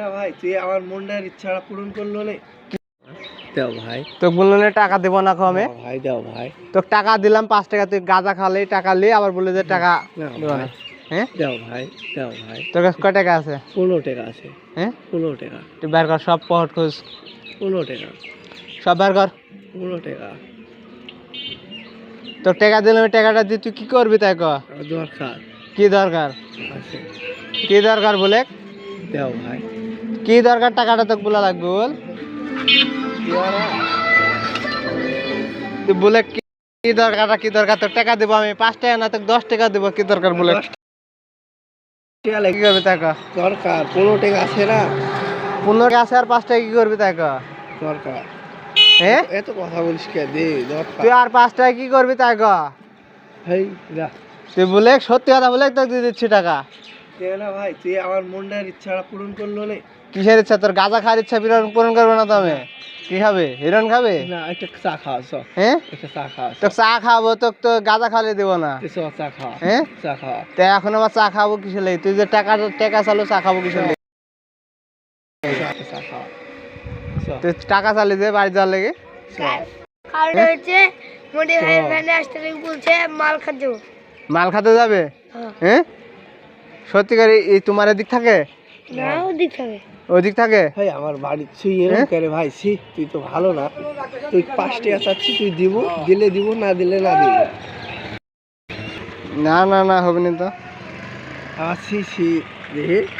না ভাই তুই আমার মনটার পূরণ করল দাও ভাই। তোকে বলল না টাকা দেবো না কমে। ভাই দাও ভাই। তোকে টাকা দিলাম পাঁচ টাকা তুই গাঁজা খালে টাকা লি আবার বলে যে টাকা দেবো না। হ্যাঁ? দাও ভাই দাও ভাই। তোর কাছে কয় টাকা আছে? পনেরো টাকা আছে। হ্যাঁ? পনেরো টাকা। তুই বের কর সব পহট খোঁজ। পনেরো টাকা। সব বের কর। পনেরো টাকা। তোর টাকা দিলাম টাকাটা দিয়ে তুই কি করবি তাই দরকার। কি দরকার? আছে। কি দরকার বলে? দাও ভাই। কি দরকার টাকাটা তোকে বলা লাগবে বল? তুই বলে কি দরকারটা কি দরকার? তোর টাকা দেবো আমি পাঁচ টাকা না তোকে দশ টাকা দেবো কি দরকার বলে। কি করবি দরকার পনেরো টাকা আছে না? পনেরো টাকা আছে আর পাঁচ টাকা কি করবি তাই ক? দরকার। হ্যাঁ এত কথা বলিস কে? দে দরকার। তুই আর পাঁচ টাকা কি করবি তাই ক? হেই তুই বলে সত্যি কথা বলে তোকে দিয়ে দিচ্ছি টাকা। না ভাই? তুই আমার মনটার ইচ্ছাটা পূরণ করল নে। কিসের ইচ্ছা? তোর গাঁজা খাওয়ার ইচ্ছা পূরণ পূরণ করব না তো আমি। কি খাবে? হিরণ খাবে? না একটা চা খাওয়া হ্যাঁ? একটা চা খাওয়া তোকে চা খাওয়াবো তোকে তো গাঁজা খাওয়ালে দেবো না। চা খাওয়া হ্যাঁ? চা খাওয়া তা এখন আবার চা খাব কিসের লেগে? তুই যে টাকা টাকা চালু চা খাব কিসের লেগে? তুই টাকা চালিয়ে দে বাড়ি যাওয়ার লেগে। চ হচ্ছে মোদি ভাই ভ্যানে আসতে বলছে মাল খাদ্য মাল খাতে যাবে? হ্যাঁ। হ্যাঁ সত্যিকার এই তোমার এদিক থাকে? না ওদিক থাকে। ওদিক থাকে? ভাই আমার বাড়ি তুই এরকম করে ভাই ছি তুই তো ভালো না। তুই পাঁচ টাকা চাচ্ছি তুই দিব দিলে দিব না দিলে না দিব। না না না হবে না তো। আমার ছি ছি দেখে।